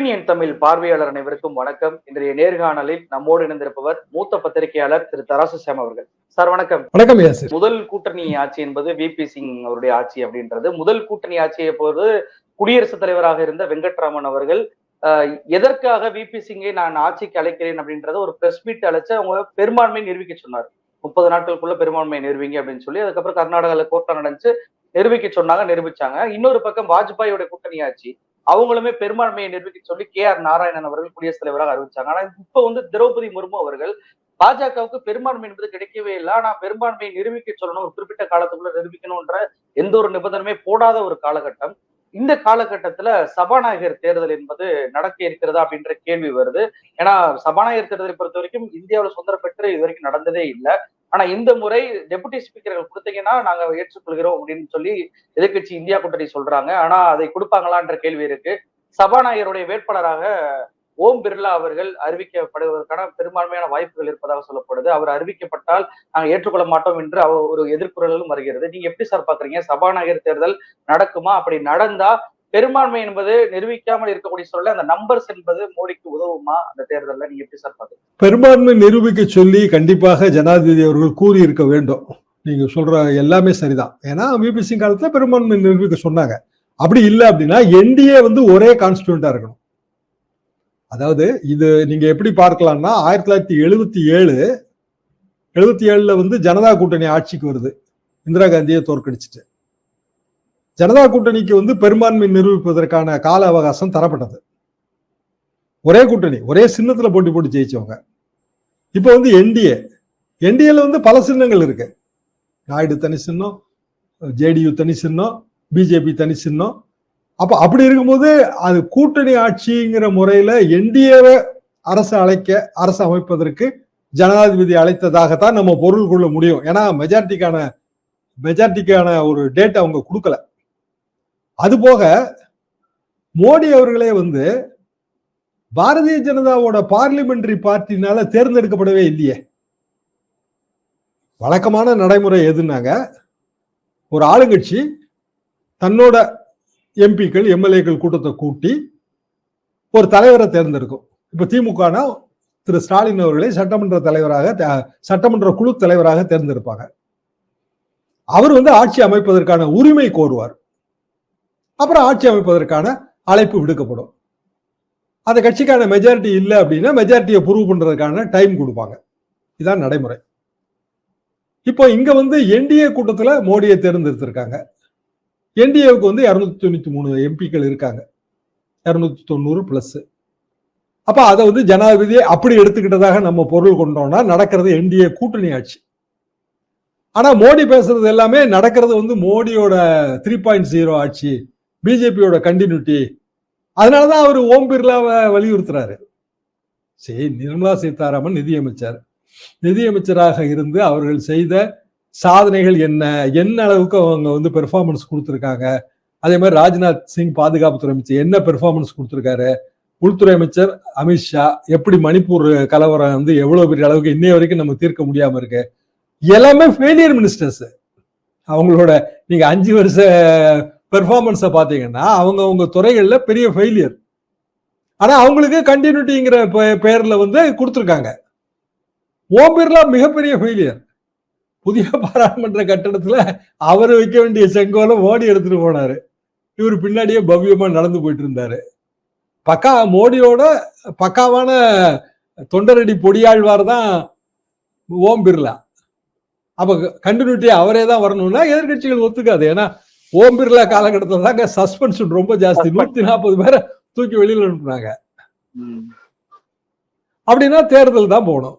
Opinion Tamil பார்வையாளர் அனைவருக்கும் வணக்கம். இன்றைய நேர்காணலில் நம்மோடு இணைந்திருப்பவர் மூத்த பத்திரிகையாளர் திரு தராசு சாம் அவர்கள். சார் வணக்கம். வணக்கம் முதல் கூட்டணி ஆட்சி என்பது வி பி சிங் அவருடைய ஆட்சி அப்படின்றது. முதல் கூட்டணி ஆட்சியை போது குடியரசுத் தலைவராக இருந்த வெங்கட்ராமன் அவர்கள் எதற்காக வி பி சிங்கை நான் ஆட்சிக்கு அழைக்கிறேன் அப்படின்றத ஒரு பிரஸ் மீட் அழைச்சு அவங்க பெரும்பான்மை நிரூபிக்க சொன்னார். முப்பது நாட்களுக்குள்ள பெரும்பான்மை நிறுவிங்க அப்படின்னு சொல்லி அதுக்கப்புறம் கர்நாடகால கோர்ட்ல நடந்துச்சு நிரூபிக்க சொன்னாங்க நிரூபிச்சாங்க. இன்னொரு பக்கம் வாஜ்பாயோட கூட்டணி ஆட்சி. அவங்களுமே பெரும்பான்மையை நிரூபிக்க சொல்லி கே ஆர் நாராயணன் அவர்கள் குடியரசுத் தலைவராக அறிவிச்சாங்க. ஆனா இப்ப வந்து திரௌபதி முர்மு அவர்கள் பாஜகவுக்கு பெரும்பான்மை என்பது கிடைக்கவே இல்லை. ஆனா பெரும்பான்மையை நிரூபிக்க சொல்லணும் ஒரு குறிப்பிட்ட காலத்துக்குள்ள நிரூபிக்கணும்ன்ற எந்த ஒரு நிபந்தனையுமே போடாத ஒரு காலகட்டம். இந்த காலகட்டத்துல சபாநாயகர் தேர்தல் என்பது நடக்க இருக்கிறதா அப்படின்ற கேள்வி வருது. ஏன்னா சபாநாயகர் தேர்தலை பொறுத்த வரைக்கும் இந்தியாவில் சுதந்திரம் பெற்று இது வரைக்கும் நடந்ததே இல்லை. ஆனா இந்த முறை டெபுட்டி ஸ்பீக்கர்கள் கொடுத்தீங்கன்னா நாங்க ஏற்றுக்கொள்கிறோம் அப்படின்னு சொல்லி எதிர்க்கட்சி இந்தியா கூட்டணி சொல்றாங்க. ஆனா அதை கொடுப்பாங்களான்ற கேள்வி இருக்கு. சபாநாயகருடைய வேட்பாளராக ஓம் பிர்லா அவர்கள் அறிவிக்கப்படுவதற்கான பெரும்பான்மையான வாய்ப்புகள் இருப்பதாக சொல்லப்படுது. அவர் அறிவிக்கப்பட்டால் நாங்கள் ஏற்றுக்கொள்ள மாட்டோம் என்று அவர் ஒரு எதிர்குறலும் வருகிறது. நீங்க எப்படி சார் பாக்குறீங்க? சபாநாயகர் தேர்தல் நடக்குமா? அப்படி நடந்தா பெரும்பான்மை என்பது நிரூபிக்காமல் இருக்கக்கூடிய சூழல்ல அந்த நம்பர்ஸ் என்பது மோடிக்கு உதவுமா? அந்த தேர்தல்ல நீங்க எப்படி சார் பாக்குறீங்க? பெரும்பான்மை நிரூபிக்க சொல்லி கண்டிப்பாக ஜனாதிபதி அவர்கள் கூறியிருக்க வேண்டும். நீங்க சொல்ற எல்லாமே சரிதான். ஏன்னா விபி சிங் காலத்துல பெரும்பான்மை நிரூபிக்க சொன்னாங்க. அப்படி இல்லை அப்படின்னா என்டிஏ வந்து ஒரே கான்ஸ்டியூண்டா இருக்கணும். அதாவது இது நீங்க எப்படி பார்க்கலாம்னா ஆயிரத்தி தொள்ளாயிரத்தி எழுபத்தி ஏழு எழுபத்தி ஏழுல வந்து ஜனதா கூட்டணி ஆட்சிக்கு வருது. இந்திரா காந்தியை தோற்கடிச்சிட்டு. ஜனதா கூட்டணிக்கு வந்து பெரும்பான்மை நிரூபிப்பதற்கான கால அவகாசம் தரப்பட்டது. ஒரே கூட்டணி ஒரே சின்னத்துல போட்டி போட்டு ஜெயிச்சவங்க. இப்போ வந்து என்டிஏ என்டிஏல வந்து பல சின்னங்கள் இருக்கு. நாயுடு தனி சின்னம் ஜேடியு தனி சின்னம் பிஜேபி தனி சின்னம் அப்ப அப்படி இருக்கும்போது அது கூட்டணி ஆட்சிங்கிற முறையில என்டிஏவை அரசு அழைக்க அரசு அமைப்பதற்கு ஜனாதிபதி அழைத்ததாகத்தான் நம்ம பொருள் கொள்ள முடியும். ஏன்னா மெஜாரிட்டிக்கான மெஜாரிட்டிக்கான ஒரு டேட் அவங்க கொடுக்கல. அது போக மோடி அவர்களே வந்து பாரதிய ஜனதாவோட பார்லிமெண்டரி பார்ட்டினால தேர்ந்தெடுக்கப்படவே இல்லையே. வழக்கமான நடைமுறை எதுனாங்க ஒரு ஆளுங்கட்சி தன்னோட எம்பிக்கள் எம்எல்ஏக்கள் கூட்டத்தை கூட்டி ஒரு தலைவரை தேர்ந்தெடுக்கும். இப்போ திமுகனா திரு ஸ்டாலின் அவர்களை சட்டமன்ற தலைவராக சட்டமன்ற குழு தலைவராக தேர்ந்தெடுப்பாங்க. அவர் வந்து ஆட்சி அமைப்பதற்கான உரிமை கோருவார். அப்புறம் ஆட்சி அமைப்பதற்கான அழைப்பு விடுக்கப்படும். அந்த கட்சிக்கான மெஜாரிட்டி இல்லை அப்படின்னா மெஜாரிட்டியை ப்ரூவ் பண்றதுக்கான டைம் கொடுப்பாங்க. இதான் நடைமுறை. இப்போ இங்க வந்து என்டிஏ கூட்டத்தில் மோடியை தேர்ந்தெடுத்திருக்காங்க. என்டிஏவுக்கு வந்து இரநூத்தி தொண்ணூத்தி மூணு எம்பிக்கள் இருக்காங்க. இரநூத்தி தொண்ணூறு பிளஸ் அப்ப அதை வந்து ஜனாதிபதியை அப்படி எடுத்துக்கிட்டதாக நம்ம பொருள் கொண்டோம்னா நடக்கிறது என்டிஏ கூட்டணி ஆட்சி. ஆனா மோடி பேசுறது எல்லாமே நடக்கிறது வந்து மோடியோட த்ரீ பாயிண்ட் ஜீரோ ஆட்சி பிஜேபியோட கண்டினியூட்டி அதனாலதான் அவர் ஓம் பிர்லாவை வலியுறுத்துறாரு. சரி நிர்மலா சீதாராமன் நிதியமைச்சர். நிதியமைச்சராக இருந்து அவர்கள் செய்த சாதனைகள் என்ன? என்ன அளவுக்கு அவங்க வந்து பெர்ஃபார்மன்ஸ் கொடுத்துருக்காங்க? அதே மாதிரி ராஜ்நாத் சிங் பாதுகாப்புத்துறை அமைச்சர் என்ன பெர்ஃபார்மன்ஸ் கொடுத்துருக்காரு? உள்துறை அமைச்சர் அமித்ஷா எப்படி மணிப்பூர் கலவரம் வந்து எவ்வளவு பெரிய அளவுக்கு இன்னைய வரைக்கும் நம்ம தீர்க்க முடியாம இருக்கு? எல்லாமே ஃபெயிலியர் மினிஸ்டர்ஸ் அவங்களோட நீங்க அஞ்சு வருஷ பெர்ஃபார்மன்ஸை பார்த்தீங்கன்னா அவங்க அவங்க துறைகள்ல பெரிய ஃபெயிலியர் ஆனா அவங்களுக்கு கண்டினியூட்டிங்கிற பேர்ல வந்து கொடுத்துருக்காங்க. ஓம் பிர்லா மிகப்பெரிய ஃபெயிலியர் புதிய பாராளுமன்ற கட்டடத்துல அவர் வைக்க வேண்டிய செங்கோலை மோடி எடுத்துட்டு போனாரு. இவர் பின்னாடியே பவ்யமா நடந்து போயிட்டு இருந்தாரு பக்கா மோடியோட பக்காவான தொண்டரடி பொடியாழ்வார் தான் ஓம் பிர்லா. அப்ப கண்டினியூட்டி அவரே தான் வரணும்னா எதிர்கட்சிகள் ஒத்துக்காது. ஏன்னா ஓம் பிர்லா காலகட்டத்தில் தாங்க சஸ்பென்ஷன் ரொம்ப ஜாஸ்தி. நூத்தி நாற்பது பேரை தூக்கி வெளியில அனுப்புனாங்க. அப்படின்னா தேர்தல் தான் போகணும்.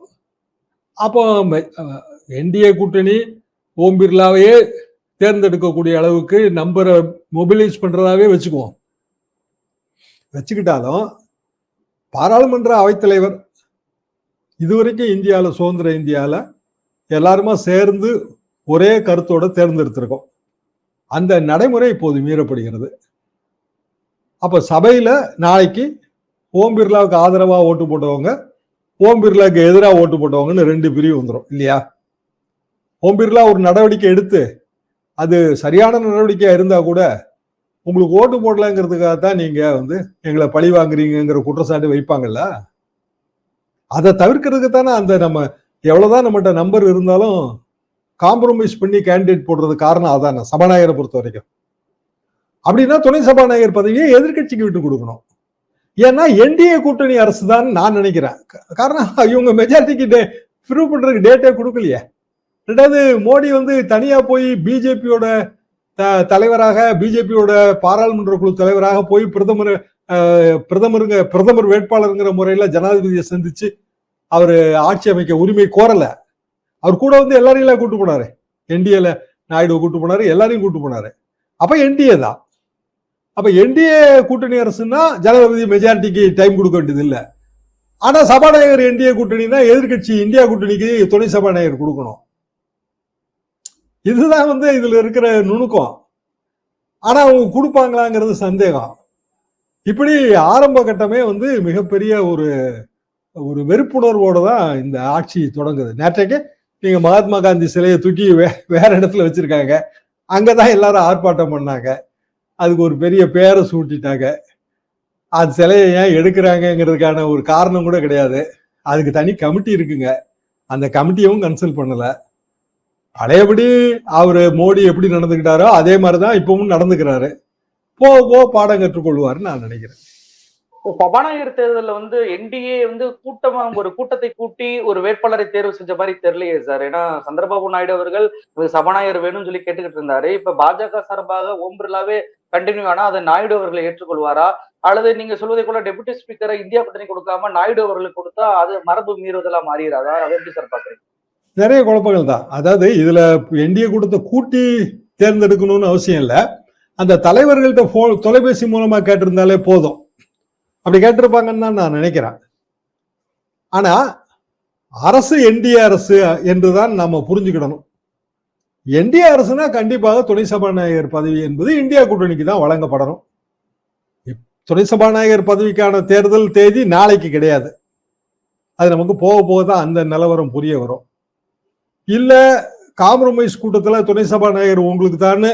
அப்போ என்டிஏ கூட்டணி ஓம் பிர்லாவையே தேர்ந்தெடுக்கக்கூடிய அளவுக்கு நம்பரை மொபிலைஸ் பண்றதாவே வச்சுக்குவோம். வச்சுக்கிட்டாலும் பாராளுமன்ற அவைத்தலைவர் இதுவரைக்கும் இந்தியாவில் சுதந்திர இந்தியாவில் எல்லாருமா சேர்ந்து ஒரே கருத்தோட தேர்ந்தெடுத்திருக்கோம். அந்த நடைமுறை இப்போது மீறப்படுகிறது. அப்போ சபையில் நாளைக்கு ஓம் பிர்லாவுக்கு ஆதரவாக ஓட்டு போட்டவங்க ஓம் பிர்லாவுக்கு எதிராக ஓட்டு போட்டவங்கன்னு ரெண்டு பிரிவு வந்துடும் இல்லையா? ஓம் பிர்லா ஒரு நடவடிக்கை எடுத்து அது சரியான நடவடிக்கையா இருந்தா கூட உங்களுக்கு ஓட்டு போடலங்கிறதுக்காக தான் நீங்க வந்து எங்களை பழி வாங்குறீங்கிற குற்றச்சாட்டு வைப்பாங்கல்ல? அதை தவிர்க்கிறதுக்கு தானே அந்த நம்ம எவ்வளவுதான் நம்மகிட்ட நம்பர் இருந்தாலும் காம்ப்ரமைஸ் பண்ணி கேண்டிடேட் போடுறது காரணம் அதானே சபாநாயகரை பொறுத்த வரைக்கும். அப்படின்னா துணை சபாநாயகர் பதவியை எதிர்க்கட்சிக்கு விட்டு கொடுக்கணும். ஏன்னா என்டிஏ கூட்டணி அரசு தான் நான் நினைக்கிறேன். காரணம் இவங்க மெஜாரிட்டிக்கு டே ப்ரூவ் பண்றதுக்கு டேட்டே கொடுக்கலையே. ரெண்டாவது மோடி வந்து தனியா போய் பிஜேபியோட தலைவராக பிஜேபியோட பாராளுமன்ற குழு தலைவராக போய் பிரதமர் பிரதமருங்க பிரதமர் வேட்பாளருங்கிற முறையில ஜனாதிபதியை சந்திச்சு அவர் ஆட்சி அமைக்க உரிமை கோரல. அவர் கூட வந்து எல்லாரையும் கூட்டு போனாரு. என்டிஏல நாயுடு கூட்டு போனாரு எல்லாரையும் கூட்டு போனாரு. அப்ப என்டிஏ தான். அப்ப என்டிஏ கூட்டணி அரசுன்னா ஜனாதிபதி மெஜாரிட்டிக்கு டைம் கொடுக்க வேண்டியது இல்லை ஆனா சபாநாயகர் என்டிஏ கூட்டணினா எதிர்க்கட்சி இந்தியா கூட்டணிக்கு துணை சபாநாயகர் கொடுக்கணும். இதுதான் வந்து இதுல இருக்கிற நுணுக்கம். ஆனா அவங்க கொடுப்பாங்களாங்கிறது சந்தேகம். இப்படி ஆரம்ப கட்டமே வந்து மிகப்பெரிய ஒரு ஒரு வெறுப்புணர்வோட தான் இந்த ஆட்சி தொடங்குது. நேற்றைக்கு நீங்க மகாத்மா காந்தி சிலையை தூக்கி வே வேற இடத்துல வச்சிருக்காங்க. அங்கதான் எல்லாரும் ஆர்ப்பாட்டம் பண்ணாங்க. அதுக்கு ஒரு பெரிய பேரை சூட்டிட்டாங்க. அது சிலையை ஏன் எடுக்கிறாங்கங்கிறதுக்கான ஒரு காரணம் கூட கிடையாது. அதுக்கு தனி கமிட்டி இருக்குங்க. அந்த கமிட்டியவும் கன்சல்ட் பண்ணலை. பழையபடி அவரு மோடி எப்படி நடந்துக்கிட்டாரோ அதே மாதிரிதான் இப்பவும் நடந்துக்கிறாரு. போ போ பாடம் கற்றுக்கொள்வாருன்னு நான் நினைக்கிறேன். இப்போ சபாநாயகர் தேர்தலில் வந்து என்டிஏ வந்து கூட்டமா ஒரு கூட்டத்தை கூட்டி ஒரு வேட்பாளரை தேர்வு செஞ்ச மாதிரி தெரியலையே சார். ஏன்னா சந்திரபாபு நாயுடு அவர்கள் சபாநாயகர் வேணும்னு சொல்லி கேட்டுக்கிட்டு இருந்தாரு. இப்ப பாஜக சார்பாக ஓம் பிர்லாவே கண்டினியூ ஆனா அதை நாயுடு அவர்களை ஏற்றுக்கொள்வாரா? அல்லது நீங்க சொல்வதை கூட டெபுட்டி ஸ்பீக்கரை இந்தியா கூட்டணி கொடுக்காம நாயுடு அவர்களுக்கு கொடுத்தா அது மரபு மீறுதலா மாறிடாதா? அதை எப்படி சார் பாக்குறீங்க நிறைய குழப்பங்கள் தான். அதாவது இதுல என்டிஏ கூட்டத்தை கூட்டி தேர்ந்தெடுக்கணும்னு அவசியம் இல்லை. அந்த தலைவர்கள்ட்ட போ தொலைபேசி மூலமா கேட்டிருந்தாலே போதும். அப்படி கேட்டிருப்பாங்கன்னு தான் நான் நினைக்கிறேன். ஆனா அரசு என்டிஏ அரசு என்றுதான் நாம புரிஞ்சுக்கிடணும். என்டிஏ அரசுனா கண்டிப்பாக துணை சபாநாயகர் பதவி என்பது இந்தியா கூட்டணிக்கு தான் வழங்கப்படணும். துணை சபாநாயகர் பதவிக்கான தேர்தல் தேதி நாளைக்கு கிடையாது. அது நமக்கு போக போக தான் அந்த நிலவரம் புரிய வரும். இல்ல காம்ப்ரமைஸ் கூட்டத்துல துணை சபாநாயகர் உங்களுக்கு தான்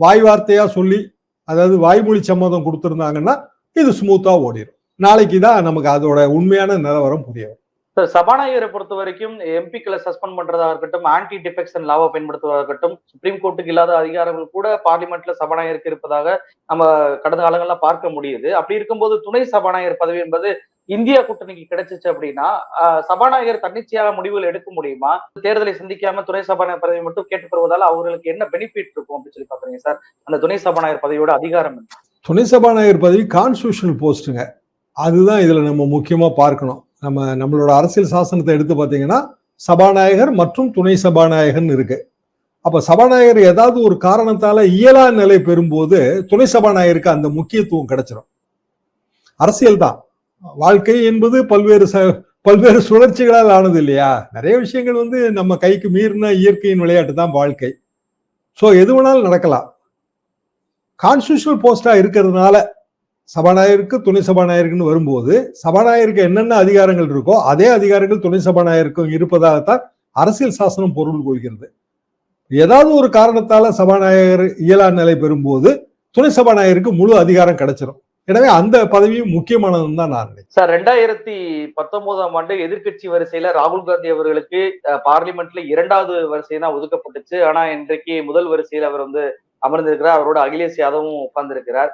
வாய் வார்த்தையா சொல்லி அதாவது வாய்மொழி சம்மதம் கொடுத்திருந்தாங்கன்னா இது ஸ்மூத்தா ஓடிடும் நாளைக்கு தான் நமக்கு அதோட உண்மையான நிலவரம் புரிய வரும் சார் சபாநாயகரை பொறுத்த வரைக்கும் எம்பிக்களை சஸ்பெண்ட் பண்றதா இருக்கட்டும் ஆன்டி டிஃபெக்ஷன் லாவை பயன்படுத்துவதாக இருக்கட்டும் சுப்ரீம் கோர்ட்டுக்கு இல்லாத அதிகாரங்கள் கூட பார்லிமெண்ட்ல சபாநாயகருக்கு இருப்பதாக நம்ம கடந்த காலங்கள்ல பார்க்க முடியுது. அப்படி இருக்கும்போது துணை சபாநாயகர் பதவி என்பது இந்தியா கூட்டணிக்கு கிடைச்சிச்சு அப்படின்னா ஆஹ், சபாநாயகர் தன்னிச்சையாக முடிவுகள் எடுக்க முடியுமா? தேர்தலை சந்திக்காம துணை சபாநாயகர் பதவி மட்டும் கேட்டு பெறுவதால் அவர்களுக்கு என்ன பெனிஃபிட் இருக்கும் அப்படின்னு சொல்லி பாக்குறீங்க சார். அந்த துணை சபாநாயகர் பதவியோட அதிகாரம் என்ன? துணை சபாநாயகர் பதவி கான்ஸ்டியூஷனல் போஸ்ட்டுங்க அதுதான் இதுல நம்ம முக்கியமா பார்க்கணும். நம்ம நம்மளோட அரசியல் சாசனத்தை எடுத்து பார்த்தீங்கன்னா சபாநாயகர் மற்றும் துணை சபாநாயகர்னு இருக்கு. அப்ப சபாநாயகர் ஏதாவது ஒரு காரணத்தால இயலா நிலை பெறும்போது துணை சபாநாயகருக்கு அந்த முக்கியத்துவம் கிடைச்சிடும் அரசியல் தான். வாழ்க்கை என்பது பல்வேறு ச பல்வேறு சுழற்சிகளால் ஆனது இல்லையா? நிறைய விஷயங்கள் வந்து நம்ம கைக்கு மீறின இயற்கையின் விளையாட்டு தான் வாழ்க்கை. ஸோ எது வேணாலும் நடக்கலாம். கான்ஸ்டியூஷனல் போஸ்டா இருக்கிறதுனால சபாநாயகருக்கு துணை சபாநாயகருக்குன்னு வரும்போது சபாநாயகருக்கு என்னென்ன அதிகாரங்கள் இருக்கோ அதே அதிகாரங்கள் துணை சபாநாயகருக்கும் இருப்பதாகத்தான் அரசியல் சாசனம் பொருள் கொள்கிறது. ஏதாவது ஒரு காரணத்தால சபாநாயகர் இயலா நிலை பெறும்போது துணை சபாநாயகருக்கு முழு அதிகாரம் கிடைச்சிடும் எனவே அந்த பதவியும் முக்கியமானதுன்னு தான் நான் நினைக்கிறேன். சார் ரெண்டாயிரத்தி பத்தொன்பதாம் ஆண்டு எதிர்க்கட்சி வரிசையில ராகுல் காந்தி அவர்களுக்கு பார்லிமெண்ட்ல இரண்டாவது வரிசை தான் ஒதுக்கப்பட்டுச்சு. ஆனா இன்றைக்கு முதல் வரிசையில் அவர் வந்து அமர்ந்திருக்கிறார். அவரோட அகிலேஷ் யாதவும் உட்கார்ந்திருக்கிறார்.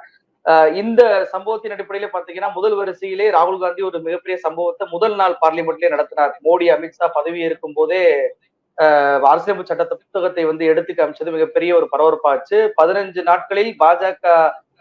இந்த சம்பவத்தின் அடிப்படையில பாத்தீங்கன்னா முதல் வரிசையிலே ராகுல் காந்தி ஒரு மிகப்பெரிய சம்பவத்தை முதல் நாள் பார்லிமெண்ட்லயே நடத்தினார். மோடி அமித்ஷா பதவி இருக்கும் போதே அரசியலமைப்பு சட்டத்தை புத்தகத்தை வந்து எடுத்து காமிச்சது மிகப்பெரிய ஒரு பரபரப்பாச்சு. பதினஞ்சு நாட்களில் பாஜக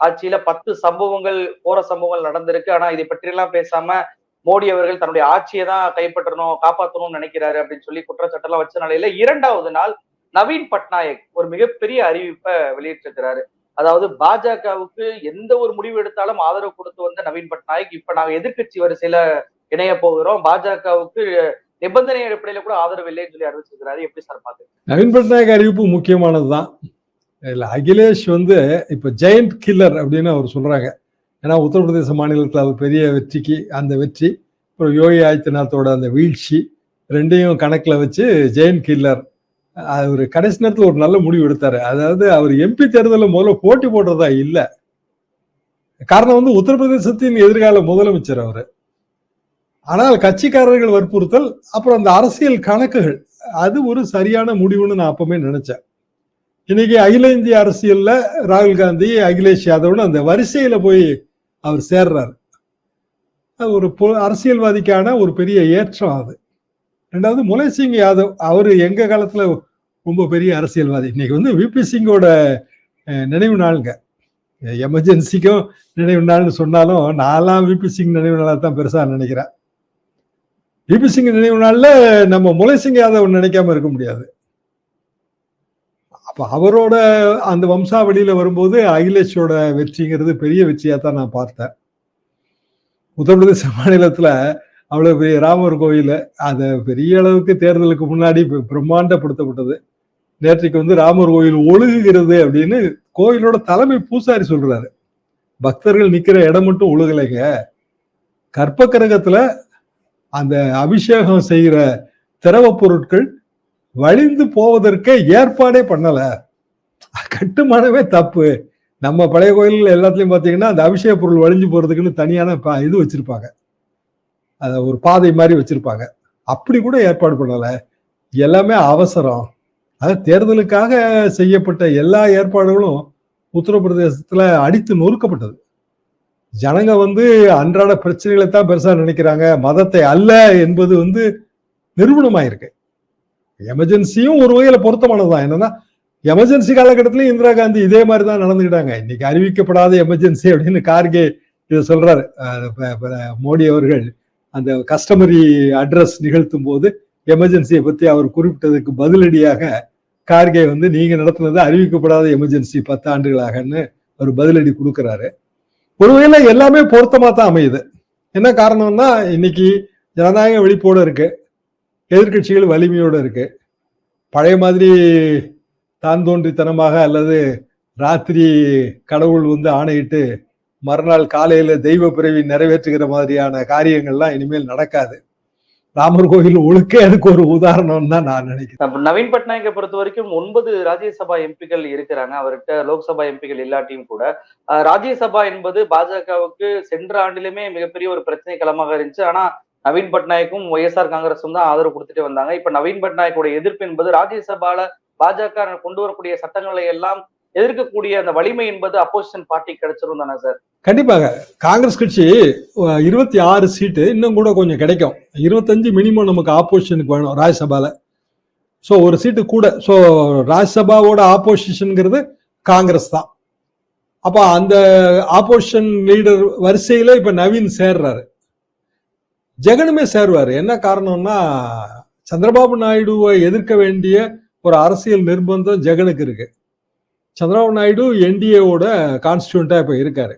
ஆட்சியில பத்து சம்பவங்கள் போற சம்பவங்கள் நடந்திருக்கு. ஆனா இதை பற்றியெல்லாம் பேசாம மோடி அவர்கள் தன்னுடைய ஆட்சியை தான் கைப்பற்றணும் காப்பாற்றணும்னு நினைக்கிறாரு அப்படின்னு சொல்லி குற்றச்சாட்டெல்லாம் வச்ச நிலையில இரண்டாவது நாள் நவீன் பட்நாயக் ஒரு மிகப்பெரிய அறிவிப்பை வெளியிட்டிருக்கிறாரு. அதாவது பாஜகவுக்கு எந்த ஒரு முடிவு எடுத்தாலும் ஆதரவு கொடுத்து வந்த நவீன் பட்நாயக் இப்ப நாங்க எதிர்க்கட்சி வரிசையில இணைய போகிறோம். பாஜகவுக்கு நிபந்தனை அடிப்படையில கூட ஆதரவு இல்லைன்னு சொல்லி அறிவிச்சிருக்கிறாரு. எப்படி சார் பாக்குறீங்க நவீன் பட்நாயக் அறிவிப்பு முக்கியமானதுதான். இல்ல அகிலேஷ் வந்து இப்ப ஜெயண்ட் கில்லர் அப்படின்னு அவர் சொல்றாங்க. ஏன்னா உத்தரப்பிரதேச மாநிலத்தில் அவர் பெரிய வெற்றிக்கு அந்த வெற்றி அப்புறம் யோகி ஆதித்யநாத்தோட அந்த வீழ்ச்சி ரெண்டையும் கணக்குல வச்சு ஜெயண்ட் கில்லர் அவர் கடைசி நேரத்தில் ஒரு நல்ல முடிவு எடுத்தாரு. அதாவது அவர் எம்பி தேர்தலில் முதல்ல போட்டி போடுறதா இல்லை. காரணம் வந்து உத்தரப்பிரதேசத்தின் எதிர்கால முதலமைச்சர் அவர். ஆனால் கட்சிக்காரர்கள் வற்புறுத்தல் அப்புறம் அந்த அரசியல் கணக்குகள் அது ஒரு சரியான முடிவுன்னு நான் அப்பவுமே நினைச்சேன். இன்னைக்கு அகில இந்திய அரசியல்ல ராகுல் காந்தி அகிலேஷ் யாதவ்னு அந்த வரிசையில போய் அவர் சேர்றாரு. அது ஒரு அரசியல்வாதிக்கான ஒரு பெரிய ஏற்றம் அது. ரெண்டாவது முலை சிங் யாதவ் அவர் எங்க காலத்துல ரொம்ப பெரிய அரசியல்வாதி? இன்னைக்கு வந்து விபி சிங்கோட நினைவு நாளுங்க. எமர்ஜென்சிக்கும் நினைவு நாள்னு சொன்னாலும் நான்லாம் விபி சிங் நினைவு நாளாக தான் பெருசா நினைக்கிறேன். விபி சிங் நினைவு நாளில் நம்ம முலை சிங் யாதவ் நினைக்காம இருக்க முடியாது. அப்போ அவரோட அந்த வம்சாவளியில வரும்போது அகிலேஷோட வெற்றிங்கிறது பெரிய வெற்றியாக தான் நான் பார்த்தேன். உத்தரப்பிரதேச மாநிலத்தில் அவ்வளோ பெரிய ராமர் கோயில் அதை பெரிய அளவுக்கு தேர்தலுக்கு முன்னாடி பிரம்மாண்டப்படுத்தப்பட்டது. நேற்றைக்கு வந்து ராமர் கோயில் ஒழுகுகிறது அப்படின்னு கோயிலோட தலைமை பூசாரி சொல்றாரு. பக்தர்கள் நிற்கிற இடம் மட்டும் ஒழுகலைங்க. கற்பக்கிரகத்துல அந்த அபிஷேகம் செய்கிற திரவ பொருட்கள் வழிந்து போவதற்கே ஏற்பாடே பண்ணல. கட்டுமானமே தப்பு. நம்ம பழைய கோயில் எல்லாத்துலயும் பாத்தீங்கன்னா அந்த அபிஷேக பொருள் வழிஞ்சு போறதுக்குன்னு தனியான பா- இது வச்சிருப்பாங்க. அதை ஒரு பாதை மாதிரி வச்சிருப்பாங்க. அப்படி கூட ஏற்பாடு பண்ணல. எல்லாமே அவசரம். அது தேர்தலுக்காக செய்யப்பட்ட எல்லா ஏற்பாடுகளும் உத்தரப்பிரதேசத்துல அடித்து நொறுக்கப்பட்டது. ஜனங்க வந்து அன்றாட பிரச்சனைகளை தான் பெருசா நினைக்கிறாங்க. மதத்தை அல்ல என்பது வந்து நிரூபணமாயிருக்கு. எமர்ஜென்சியும் ஒரு வகையில பொருத்தமானதுதான். என்னன்னா எமர்ஜென்சி காலகட்டத்திலயும் இந்திரா காந்தி இதே மாதிரி தான் நடந்துக்கிட்டாங்க இன்னைக்கு அறிவிக்கப்படாத எமர்ஜென்சி அப்படின்னு கார்கே இதை சொல்றாரு. மோடி அவர்கள் அந்த கஸ்டமரி அட்ரஸ் நிகழ்த்தும் போது எமர்ஜென்சியை பத்தி அவர் குறிப்பிட்டதுக்கு பதிலடியாக கார்கே வந்து நீங்க நடத்துனது அறிவிக்கப்படாத எமர்ஜென்சி பத்து ஆண்டுகளாகன்னு ஒரு பதிலடி கொடுக்கிறாரு. ஒருவேளை எல்லாமே பொருத்தமா தான் அமையுது. என்ன காரணம்னா இன்னைக்கு ஜனநாயக வெளிப்போட இருக்கு. எதிர்கட்சிகள் வலிமையோட இருக்கு. பழைய மாதிரி தான் தோன்றித்தனமாக அல்லது ராத்திரி கடவுள் வந்து ஆணையிட்டு மறுநாள் காலையில தெய்வ பிறவி நிறைவேற்றுகிற மாதிரியான காரியங்கள்லாம் இனிமேல் நடக்காது. ராமர் கோயில் ஒழுக்கே அதுக்கு ஒரு உதாரணம் தான் நான் நினைக்கிறேன். நவீன் பட்நாயக்கை பொறுத்த வரைக்கும் ஒன்பது ராஜ்யசபா எம்பிக்கள் இருக்கிறாங்க. அவர்கிட்ட லோக்சபா எம்பிக்கள் இல்லாட்டியும் கூட. ராஜ்யசபா என்பது பாஜகவுக்கு சென்ற ஆண்டிலுமே மிகப்பெரிய ஒரு பிரச்சனை களமாக இருந்துச்சு. ஆனா நவீன் பட்நாயக்கும் ஒய்எஸ்ஆர் காங்கிரஸும் தான் ஆதரவு கொடுத்துட்டு வந்தாங்க. இப்ப நவீன் பட்நாயக்கோட எதிர்ப்பு என்பது ராஜ்யசபால பாஜக கொண்டு வரக்கூடிய சட்டங்களை எல்லாம் எதிர்க்கக்கூடிய அந்த வலிமை என்பது அப்போசிஷன் பார்ட்டி கிடைச்சிரும் தானே சார்? கண்டிப்பாக. காங்கிரஸ் கட்சி இருபத்தி ஆறு சீட்டு இன்னும் கூட கொஞ்சம் கிடைக்கும். இருபத்தஞ்சு மினிமம் நமக்கு ஆப்போசிஷனுக்கு வேணும் ராஜ்யசபால. ஸோ ஒரு சீட்டு கூட. ஸோ ராஜ்யசபாவோட ஆப்போசிஷனுங்கிறது காங்கிரஸ் தான். அப்போ அந்த ஆப்போசிஷன் லீடர் வரிசையில இப்ப நவீன் சேர்றாரு. ஜெகனுமே சேருவார். என்ன காரணம்னா சந்திரபாபு நாயுடுவை எதிர்க்க வேண்டிய ஒரு அரசியல் நிர்பந்தம் ஜெகனுக்கு இருக்கு. சந்திரபாபு நாயுடு என்டிஏவோட கான்ஸ்டியூண்டா இப்போ இருக்காரு.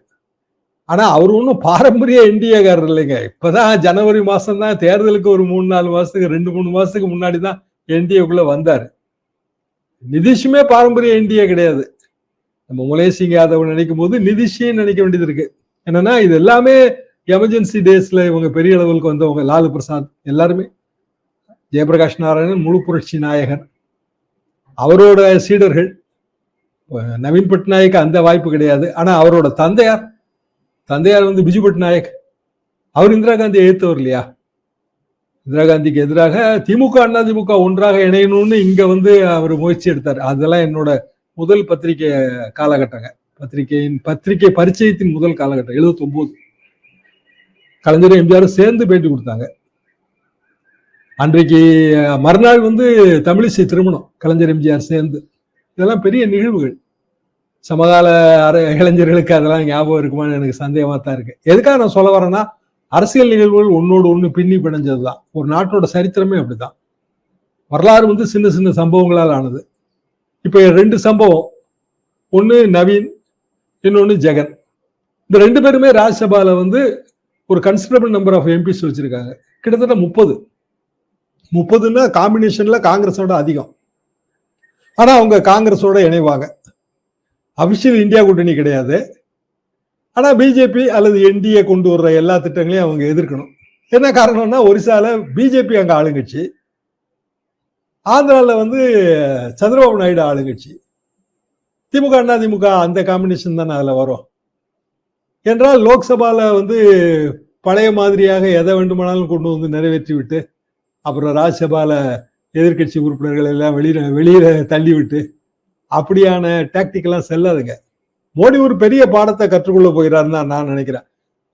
ஆனா அவர் ஒன்றும் பாரம்பரிய என்டிஏக்காரர் இல்லைங்க. இப்பதான் ஜனவரி மாசம் தான் தேர்தலுக்கு ஒரு மூணு நாலு மாசத்துக்கு ரெண்டு மூணு மாசத்துக்கு முன்னாடி தான் என்டிஏக்குள்ள வந்தாரு. நிதிஷுமே பாரம்பரிய என்டிஏ கிடையாது. நம்ம முலேசிங் யாதவ் நினைக்கும் போது நிதிஷையும் நினைக்க வேண்டியது இருக்கு. என்னன்னா இது எல்லாமே எமர்ஜென்சி டேஸ்ல இவங்க பெரிய லெவலுக்கு வந்தவங்க லாலு பிரசாத் எல்லாருமே. ஜெயபிரகாஷ் நாராயணன் முழு புரட்சி நாயகர் அவரோட சீடர்கள் நவீன் பட்நாயக் அந்த வாய்ப்பு கிடையாது. ஆனா அவரோட தந்தையார் தந்தையார் வந்து பிஜு பட்நாயக். அவர் இந்திரா காந்தியை எழுத்தவர் இல்லையா? இந்திரா காந்திக்கு எதிராக திமுக அண்ணா திமுக ஒன்றாக இணையணும்னு இங்க வந்து அவர் முயற்சி எடுத்தார். அதெல்லாம் என்னோட முதல் பத்திரிகை காலகட்டங்க. பத்திரிகையின் பத்திரிகை பரிச்சயத்தின் முதல் காலகட்டம் 79 ஒன்பது கலைஞர் எம்ஜிஆரும் சேர்ந்து பேட்டி கொடுத்தாங்க. அன்றைக்கு மறுநாள் வந்து தமிழிசை திருமணம் கலைஞர் எம்ஜிஆர் சேர்ந்து. இதெல்லாம் பெரிய நிகழ்வுகள். சமகால அர- இளைஞர்களுக்கு அதெல்லாம் ஞாபகம் இருக்குமான்னு எனக்கு சந்தேகமா தான் இருக்கு. எதுக்காக நான் சொல்ல வரேன்னா அரசியல் நிகழ்வுகள் ஒன்னோடு ஒன்று பின்னி பிணைஞ்சது தான் ஒரு நாட்டோட சரித்திரமே அப்படிதான். வரலாறு வந்து சின்ன சின்ன சம்பவங்களால் ஆனது. இப்போ ரெண்டு சம்பவம். ஒன்று நவீன் இன்னொன்னு ஜெகன். இந்த ரெண்டு பேருமே ராஜ்யசபால வந்து ஒரு கன்சிடரபிள் நம்பர் ஆஃப் எம்பிஸ் வச்சிருக்காங்க. கிட்டத்தட்ட முப்பது. முப்பதுன்னா காம்பினேஷன்ல காங்கிரஸோட அதிகம். ஆனா அவங்க காங்கிரஸோட இணைவாங்க. அபிஷியல் இந்தியா கூட்டணி கிடையாது. ஆனா பிஜேபி அல்லது என்டிஏ கொண்டு வர்ற எல்லா திட்டங்களையும் அவங்க எதிர்க்கணும். என்ன காரணம்னா ஒரிசால பிஜேபி அங்க ஆளுங்கட்சி. ஆந்திராவில் வந்து சந்திரபாபு நாயுடு ஆளுங்கட்சி. திமுக அண்ணா திமுக அந்த காம்பினேஷன் தானே அதில் வரும். என்றால் லோக்சபாவில் வந்து பழைய மாதிரியாக எதை வேண்டுமானாலும் கொண்டு வந்து நிறைவேற்றி விட்டு அப்புறம் ராஜ்யசபால எதிர்க்கட்சி உறுப்பினர்கள் எல்லாம் வெளியில வெளியில தள்ளி விட்டு அப்படியான டாக்டிக்கெல்லாம் செல்லாதுங்க. மோடி ஒரு பெரிய பாடத்தை கற்றுக்கொள்ள போகிறாருன்னு தான் நான் நினைக்கிறேன்.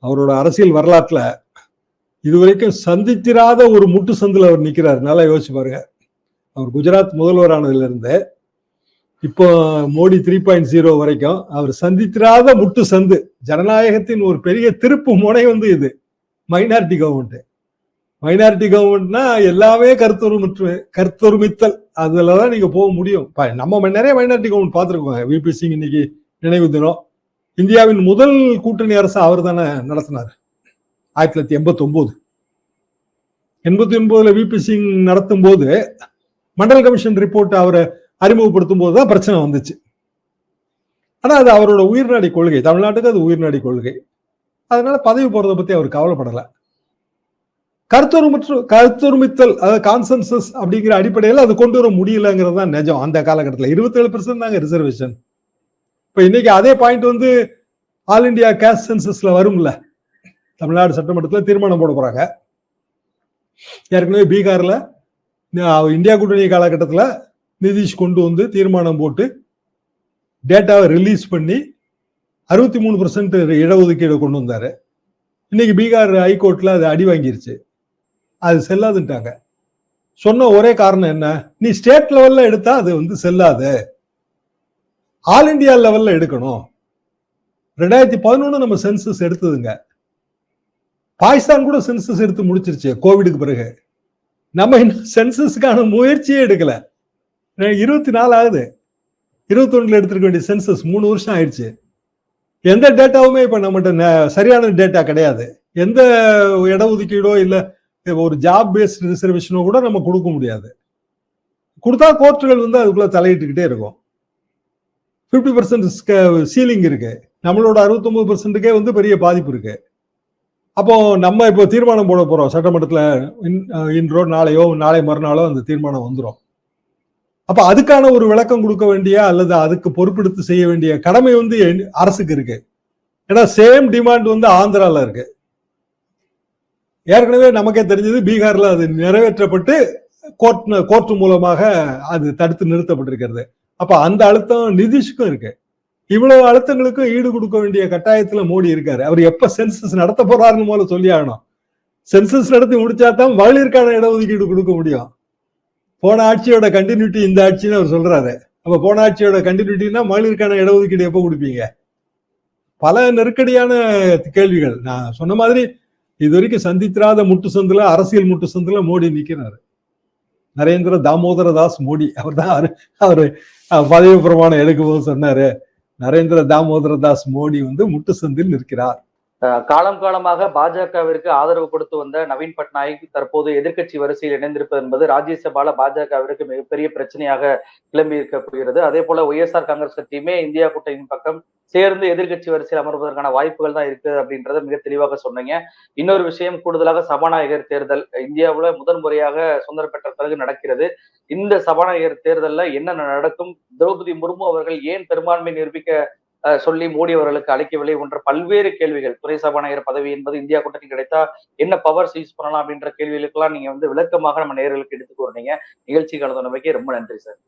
அவரோட அரசியல் வரலாற்றுல இதுவரைக்கும் சந்தித்திராத ஒரு முட்டு சந்தில் அவர் நிற்கிறார் நல்லா யோசிச்சு பாருங்க. அவர் குஜராத் முதல்வரானதுலேருந்து இப்போ மோடி த்ரீ பாயிண்ட் ஜீரோ வரைக்கும் அவர் சந்தித்திராத முட்டு சந்து ஜனநாயகத்தின் ஒரு பெரிய திருப்பு முனை வந்து இது மைனாரிட்டி கவர்மெண்ட் மைனாரிட்டி கவர்மெண்ட்னா எல்லாமே கருத்தொருமிற்று கருத்தொருமித்தல். அதுலதான் நீங்க போக முடியும். நம்ம நிறைய மைனாரிட்டி கவர்மெண்ட் பார்த்துருக்கோங்க. விபி சிங் இன்னைக்கு நினைவு தினம். இந்தியாவின் முதல் கூட்டணி அரசு அவர் தானே நடத்தினார். ஆயிரத்தி தொள்ளாயிரத்தி எண்பத்தி ஒன்பது எண்பத்தி ஒன்பதுல விபி சிங் நடத்தும் போது மண்டல் கமிஷன் ரிப்போர்ட் அவரை அறிமுகப்படுத்தும் போது தான் பிரச்சனை வந்துச்சு. ஆனால் அது அவரோட உயிர்நாடி கொள்கை. தமிழ்நாட்டுக்கு அது உயிர்நாடி கொள்கை. அதனால பதவி போறதை பத்தி அவர் கவலைப்படலை. கருத்தொருமற்று கருத்தொருமித்தல் அதாவது கான்சென்சஸ் அப்படிங்கிற அடிப்படையில் அது கொண்டு வர முடியலங்கிறது தான் நிஜம் அந்த காலகட்டத்தில். இருபத்தேழு பெர்சன்ட் தாங்க ரிசர்வேஷன் இப்போ இன்னைக்கு அதே பாயிண்ட் வந்து ஆல் இந்தியா கேஸ்ட் சென்சஸ்ல வரும்ல. தமிழ்நாடு சட்டமன்றத்தில் தீர்மானம் போட போறாங்க. ஏற்கனவே பீகார்ல இந்தியா கூட்டணி காலகட்டத்தில் நிதிஷ் கொண்டு வந்து தீர்மானம் போட்டு டேட்டாவை ரிலீஸ் பண்ணி அறுபத்தி மூணு பர்சன்ட் இடஒதுக்கீடு கொண்டு வந்தார். இன்னைக்கு பீகார் ஹைகோர்ட்டில் அது அடி வாங்கிருச்சு. அது செல்லாதுன்ட்டாங்க. சொன்ன ஒரே காரணம் என்ன? நீ ஸ்டேட் லெவலில் எடுத்தா அது வந்து செல்லாது. ஆல் இந்தியா லெவலில் எடுக்கணும். ரெண்டாயிரத்தி பதினொன்று நம்ம சென்சஸ் எடுத்ததுங்க. பாகிஸ்தான் கூட சென்சஸ் எடுத்து முடிச்சிருச்சு. கோவிடுக்கு பிறகு. நம்ம இன்னும் சென்சஸ்க்கான முயற்சியே எடுக்கலை. இருபத்தி நாலு ஆகுது. இருபத்தொன்னுல எடுத்துருக்க வேண்டிய சென்சஸ் மூணு வருஷம் ஆயிடுச்சு. எந்த டேட்டாவுமே இப்போ நம்மகிட்ட ந- சரியான டேட்டா கிடையாது. எந்த இடஒதுக்கீடோ இல்லை ஒரு ஜாப் பேஸ்ட் ரிசர்வேஷனோ கூட நம்ம கொடுக்க முடியாது. கொடுத்தா கோர்ட்டுகள் வந்து அதுக்குள்ள தலையிட்டுக்கிட்டே இருக்கும். ஃபிஃப்டி பர்சன்ட் சீலிங் இருக்கு. நம்மளோட அறுபத்தொம்பது பர்சன்ட்டுக்கே வந்து பெரிய பாதிப்பு இருக்கு. அப்போ நம்ம இப்போ தீர்மானம் போட போறோம். சட்டமன்றத்தில் இன்- இன்றோ நாளையோ நாளை மறுநாளோ அந்த தீர்மானம் வந்துடும் அப்ப அதுக்கான ஒரு விளக்கம் கொடுக்க வேண்டிய அல்லது அதுக்கு பொறுப்பெடுத்து செய்ய வேண்டிய கடமை வந்து என்- அரசுக்கு இருக்கு. ஏன்னா சேம் டிமாண்ட் வந்து ஆந்திரால இருக்கு. ஏற்கனவே நமக்கே தெரிஞ்சது பீகார்ல அது நிறைவேற்றப்பட்டு கோர்ட் கோர்ட் மூலமாக அது தடுத்து நிறுத்தப்பட்டிருக்கிறது. அப்ப அந்த அழுத்தம் நிதிஷ்க்கும் இருக்கு. இவ்வளவு அழுத்தங்களுக்கும் ஈடு கொடுக்க வேண்டிய கட்டாயத்துல மோடி இருக்காரு. அவர் எப்ப சென்சஸ் நடத்த போறாருன்னு போல சொல்லி ஆகணும். சென்சஸ் நடத்தி முடிச்சா தான் மகளிருக்கான இடஒதுக்கீடு கொடுக்க முடியும். போன ஆட்சியோட கண்டினியூட்டி இந்த ஆட்சின்னு அவர் சொல்றாரு. அப்ப போன ஆட்சியோட கண்டினியூட்டினா மகளிருக்கான இடஒதுக்கீடு எப்ப கொடுப்பீங்க? பல நெருக்கடியான கேள்விகள். நான் சொன்ன மாதிரி இது வரைக்கும் சந்தித்திராத முட்டு சந்துல அரசியல் முட்டு சந்துல மோடி நிக்கிறாரு. நரேந்திர தாமோதர தாஸ் மோடி. அவர் தான் அவர் பதவி பிரமாணம் எடுக்கும்போது சொன்னாரு நரேந்திர தாமோதர தாஸ் மோடி வந்து முட்டு சந்தில் நிற்கிறார். காலம் காலமாக பாஜகவிற்கு ஆதரவு கொடுத்து வந்த நவீன் பட்நாயக் தற்போது எதிர்க்கட்சி வரிசையில் இணைந்திருப்பது என்பது ராஜ்யசபால பாஜகவிற்கு மிகப்பெரிய பிரச்சனையாக கிளம்பி இருக்க போகிறது அதே போல ஒய்எஸ்ஆர் காங்கிரஸ் கட்சியுமே இந்தியா கூட்டணியின் பக்கம் சேர்ந்து எதிர்கட்சி வரிசையில் அமர்வதற்கான வாய்ப்புகள் தான் இருக்கு அப்படின்றத மிக தெளிவாக சொன்னீங்க. இன்னொரு விஷயம் கூடுதலாக சபாநாயகர் தேர்தல். இந்தியாவுல முதல் முறையாக சுதந்திரம் பெற்ற பிறகு நடக்கிறது. இந்த சபாநாயகர் தேர்தல்ல என்ன நடக்கும்? திரௌபதி முர்மு அவர்கள் ஏன் பெரும்பான்மை நிரூபிக்க சொல்லி மோடி அவர்களுக்கு அழைக்கவில்லை போன்ற பல்வேறு கேள்விகள். துறை சபாநாயகர் பதவி என்பது இந்தியா கூட்டணி கிடைத்தா என்ன பவர்ஸ் யூஸ் பண்ணலாம் அப்படின்ற கேள்விகளுக்கெல்லாம் நீங்க வந்து விளக்கமாக நம்ம நேர்களுக்கு எடுத்துக்கொண்டீங்க நிகழ்ச்சி கலந்து ரொம்ப நன்றி சார்.